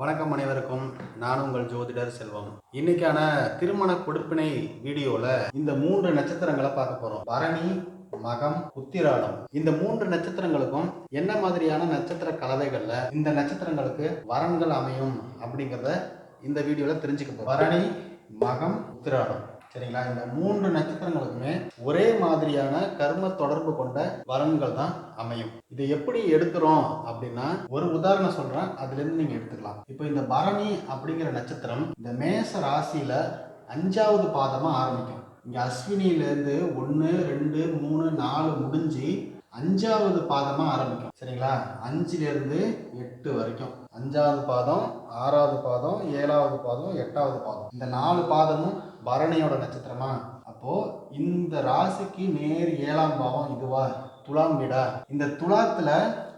வணக்கம் அனைவருக்கும். நான் உங்கள் ஜோதிடர் செல்வம். இன்னைக்கான திருமண கொடுப்பினை வீடியோல இந்த மூன்று நட்சத்திரங்களை பார்க்க போறோம். பரணி மகம் உத்திராடம். இந்த மூன்று நட்சத்திரங்களுக்கும் என்ன மாதிரியான நட்சத்திர கலவைகள்ல இந்த நட்சத்திரங்களுக்கு வரன்கள் அமையும் அப்படிங்கிறத இந்த வீடியோல தெரிஞ்சுக்க போறோம். பரணி மகம் உத்திராடம். சரிங்களா? இந்த மூன்று நட்சத்திரங்களுக்குமே ஒரே மாதிரியான கர்ம தொடர்பு கொண்ட வரன்கள் தான் அமையும். இதை எப்படி எடுக்கிறோம் அப்படின்னா ஒரு உதாரணம் சொல்றேன் அதுல இருந்து நீங்க எடுத்துக்கலாம். இப்போ இந்த பரணி அப்படிங்கிற நட்சத்திரம் இந்த மேச ராசியில அஞ்சாவது பாதமா ஆரம்பிக்கும். இங்க அஸ்வினியிலேருந்து ஒன்று ரெண்டு மூணு நாலு முடிஞ்சு அஞ்சாவது பாதமாக ஆரம்பிக்கும். சரிங்களா? அஞ்சுலேருந்து எட்டு வரைக்கும். அஞ்சாவது பாதம் ஆறாவது பாதம் ஏழாவது பாதம் எட்டாவது பாதம். இந்த நாலு பாதமும் பரணியோட நட்சத்திரமா? அப்போ இந்த ராசிக்கு நேர் ஏழாம் பாவம் இதுவா? துலாம் வீடா? இந்த துலாத்துல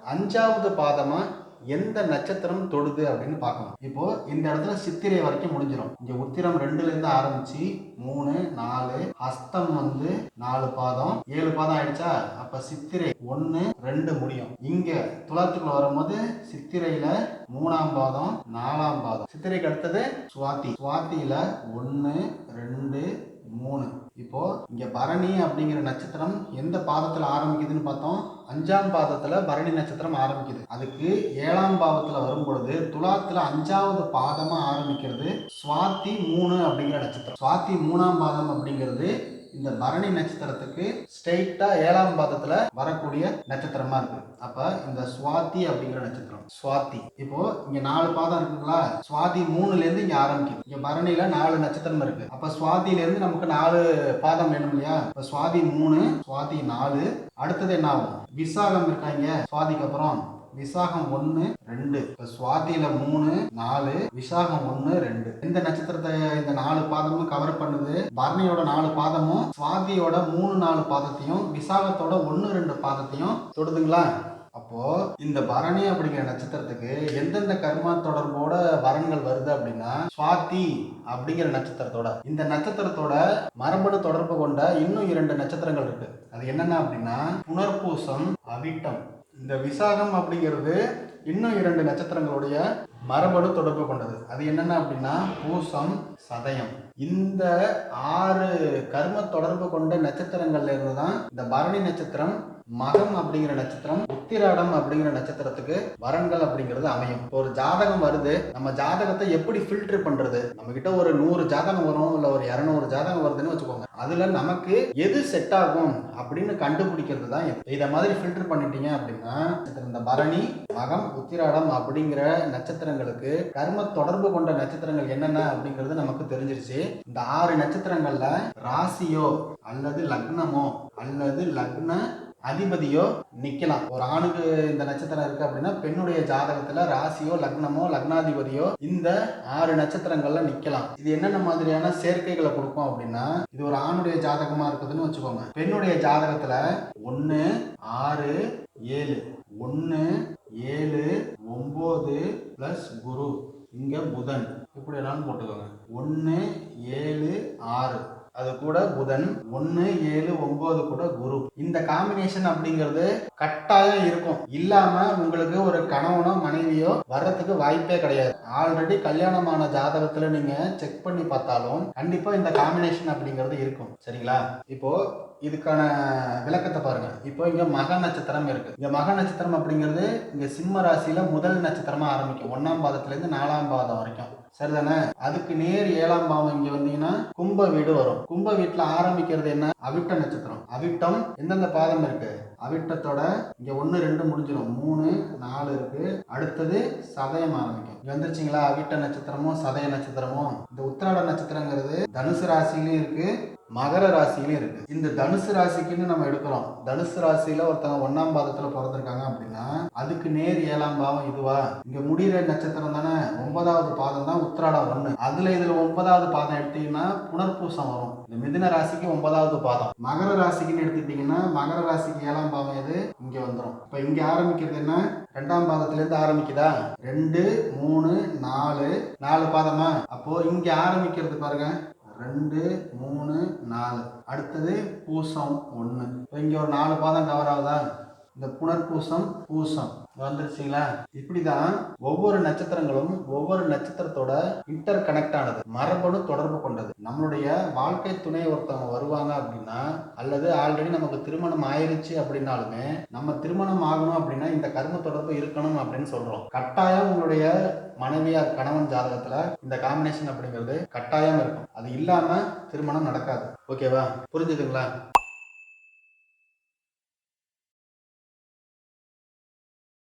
அஞ்சாவது பாதமா எந்த நட்சத்திரம் தொடுது அப்படின்னு பார்க்கணும். இப்போ இந்த இடத்துல சித்திரை வரைக்கும் முடிஞ்சிடும் இங்க உத்திரம் ரெண்டுல இருந்து ஆரம்பிச்சு மூணு நாலு அஸ்தம் வந்து நாலு பாதம் ஏழு பாதம் ஆயிடுச்சா? அப்ப சித்திரை ஒன்னு ரெண்டு முடியும். இங்க துலாத்துக்குள்ள வரும்போது சித்திரையில மூணாம் பாதம் நாலாம் பாதம். சித்திரைக்கு அடுத்தது சுவாதி. சுவாத்தியில ஒன்னு ரெண்டு மூணு. இப்போ இங்க பரணி அப்படிங்கிற நட்சத்திரம் எந்த பாதத்துல ஆரம்பிக்குதுன்னு பார்த்தோம். அஞ்சாம் பாதத்துல பரணி நட்சத்திரம் ஆரம்பிக்குது. அதுக்கு ஏழாம் பாவத்துல வரும் பொழுது துலாத்துல அஞ்சாவது பாதமா ஆரம்பிக்கிறது சுவாதி மூணு அப்படிங்கிற நட்சத்திரம். சுவாத்தி மூணாம் பாதம் அப்படிங்கிறது இந்த பரணி நட்சத்திரத்துக்கு ஸ்ட்ரெயிட்டா ஏழாம் பாதத்துல வரக்கூடிய நட்சத்திரமா இருக்கு. அப்ப இந்த சுவாதி அப்படிங்கிற நட்சத்திரம். சுவாதி. இப்போ இங்க நாலு பாதம் இருக்குங்களா? சுவாதி மூணுல இருந்து இங்க ஆரம்பிக்கும். இங்க பரணியில நாலு நட்சத்திரம் இருக்கு. அப்ப சுவாதியில இருந்து நமக்கு நாலு பாதம் வேணும் இல்லையா? இப்ப சுவாதி மூணு சுவாதி நாலு. அடுத்தது என்ன ஆகும்? விசாகம் இருக்காங்க சுவாதிக்கு அப்புறம் விசாகம் ஒன்று ரெண்டு. இப்போ சுவாதியில மூணு நாலு விசாகம் ஒன்று ரெண்டு. இந்த நட்சத்திரத்தை இந்த நாலு பாதமும் கவர் பண்ணுது. பரணியோட நாலு பாதமும் சுவாதியோட மூணு நாலு பாதத்தையும் விசாகத்தோட ஒன்று ரெண்டு பாதத்தையும் தொடுதுங்களா? அப்போ இந்த பரணி அப்படிங்கிற நட்சத்திரத்துக்கு எந்தெந்த கர்மா தொடர்போட வரன்கள் வருது அப்படின்னா சுவாதி அப்படிங்கிற நட்சத்திரத்தோட. இந்த நட்சத்திரத்தோட மரபணு தொடர்பு கொண்ட இன்னும் இரண்டு நட்சத்திரங்கள் இருக்கு. அது என்னென்ன அப்படின்னா புனர்பூசம் அவிட்டம். இந்த விசாகம் அப்படிங்கிறது இன்னும் இரண்டு நட்சத்திரங்களுடைய மரபணு தொடர்பு கொண்டது. அது என்னென்ன அப்படின்னா பூசம் சதயம். இந்த ஆறு கர்ம தொடர்பு கொண்ட நட்சத்திரங்கள்ல இருந்து தான் இந்த பரணி நட்சத்திரம் மகம் அப்படிங்கிற நட்சத்திரம் உத்திராடம் அப்படிங்கிற நட்சத்திரத்துக்கு வரன்கள் அப்படிங்கிறது அமையும். இப்போ ஒரு ஜாதகம் வருது நம்ம ஜாதகத்தை எப்படி ஃபில்டர் பண்றது? நம்ம கிட்ட ஒரு நூறு ஜாதகம் வரும் இல்ல ஒரு இரநூறு ஜாதகம் வருதுன்னு வச்சுக்கோங்க. அதுல நமக்கு எது செட் ஆகும் அப்படின்னு கண்டுபிடிக்கிறது தான் இது. மாதிரி ஃபில்டர் பண்ணிட்டீங்க அப்படின்னா இந்த பரணி மகம் உத்திராடம் அப்படிங்கிற நட்சத்திரங்களுக்கு கர்ம தொடர்பு கொண்ட நட்சத்திரங்கள் என்னென்ன அப்படிங்கிறது நமக்கு தெரிஞ்சிருச்சு. இந்த ஆறு நட்சத்திரங்கள்ல ராசியோ அல்லது லக்னமோ அல்லது லக்ன அதிபதியோ நிக்கலாம். ஒரு ஆணுக்கு இந்த நட்சத்திரம் இருக்கு அப்படின்னா பெண்ணுடைய ஜாதகத்துல ராசியோ லக்னமோ லக்னாதிபதியோ இந்த ஆறு நட்சத்திரங்கள்ல நிக்கலாம். இது என்னென்ன மாதிரியான சேர்க்கைகளை கொடுக்கும் அப்படின்னா இது ஒரு ஆணுடைய ஜாதகமா இருக்குதுன்னு வச்சுக்கோங்க. பெண்ணுடைய ஜாதகத்துல ஒன்னு ஆறு ஏழு. ஒன்னு ஏழு ஒன்பது பிளஸ் குரு. இங்க புதன். இப்படி எல்லாம் போட்டுக்கோங்க. ஒன்னு ஏழு ஆறு. அது கூட புதன் ஒன்று ஏழு ஒன்பது கூட குரு. இந்த காம்பினேஷன் அப்படிங்கிறது கட்டாயம் இருக்கும். இல்லாம உங்களுக்கு ஒரு கணவனோ மனைவியோ வர்றதுக்கு வாய்ப்பே கிடையாது. ஆல்ரெடி கல்யாணமான ஜாதகத்துல நீங்க செக் பண்ணி பார்த்தாலும் கண்டிப்பா இந்த காம்பினேஷன் அப்படிங்கிறது இருக்கும். சரிங்களா? இப்போ இதுக்கான விளக்கத்தை பாருங்க. இப்போ இங்க மக நட்சத்திரம் இருக்கு. இங்க மக நட்சத்திரம் அப்படிங்கிறது இங்க சிம்ம ராசியில முதல் நட்சத்திரமா ஆரம்பிக்கும். ஒன்னாம் பாதத்துல இருந்து நாலாம் பாதம் வரைக்கும். சரிதானே? அதுக்கு நேர் ஏழாம் பாவம் இங்க வந்தீங்கன்னா கும்ப வீடு வரும். கும்ப வீட்டுல ஆரம்பிக்கிறது என்ன? அவிட்ட நட்சத்திரம். அவிட்டம் எந்தெந்த பாதம் இருக்கு? அவிட்டத்தோட இங்க ஒன்னு ரெண்டு முடிஞ்சிடும் மூணு நாலு இருக்கு. அடுத்தது சதயம் ஆரம்பிக்கும். இங்க வந்துருச்சுங்களா? அவிட்ட நட்சத்திரமும் சதய நட்சத்திரமும் இந்த உத்திராட நட்சத்திரங்கிறது தனுசு ராசிலையும் இருக்கு. மகர ராசிலையும் இருக்குது இந்த தனுசு ராசிக்குன்னு நம்ம எடுக்கிறோம். தனுசு ராசியில ஒருத்தவங்க ஒன்னாம் பாதத்துல பிறந்திருக்காங்க அப்படின்னா அதுக்கு நேர் ஏழாம் பாவம் இதுவா? இங்க முடிகிற நட்சத்திரம் தானே? ஒன்பதாவது பாதம் தான் உத்திராடம் ஒண்ணு. அதுல இதுல ஒன்பதாவது பாதம் எடுத்தீங்கன்னா புனர்பூசம் வரும். இந்த மிதுன ராசிக்கு ஒன்பதாவது பாதம். மகர ராசிக்குன்னு எடுத்துக்கிட்டீங்கன்னா மகர ராசிக்கு ஏழாம் பாவம் எது? இங்க வந்துடும் இப்ப இங்க ஆரம்பிக்கிறது என்ன? ரெண்டாம் பாதத்திலேருந்து ஆரம்பிக்குதா? ரெண்டு மூணு நாலு. நாலு பாதமா? அப்போ இங்க ஆரம்பிக்கிறது பாருங்க. ரெண்டு மூணு நாலு. அடுத்தது பூசம் ஒன்று இப்போ இங்கே ஒரு நாலு பாதம் கவர் ஆகுதா? இந்த புனர்பூசம் பூசம். வந்துருச்சுங்களா இப்படிதான் ஒவ்வொரு நட்சத்திரங்களும் ஒவ்வொரு நட்சத்திரத்தோட இன்டர் கனெக்ட் ஆனது மரபணு தொடர்பு கொண்டது. நம்மளுடைய வாழ்க்கை துணை ஒருத்தவங்க வருவாங்க அப்படின்னா அல்லது ஆல்ரெடி நமக்கு திருமணம் ஆயிருச்சு அப்படின்னாலுமே நம்ம திருமணம் ஆகணும் அப்படின்னா இந்த கர்ம தொடர்பு இருக்கணும் அப்படின்னு சொல்றோம். கட்டாயம் உங்களுடைய மனைவியார் கணவன் ஜாதகத்துல இந்த காம்பினேஷன் அப்படிங்கிறது கட்டாயம் இருக்கும். அது இல்லாம திருமணம் நடக்காது. ஓகேவா புரிஞ்சுதுங்களா?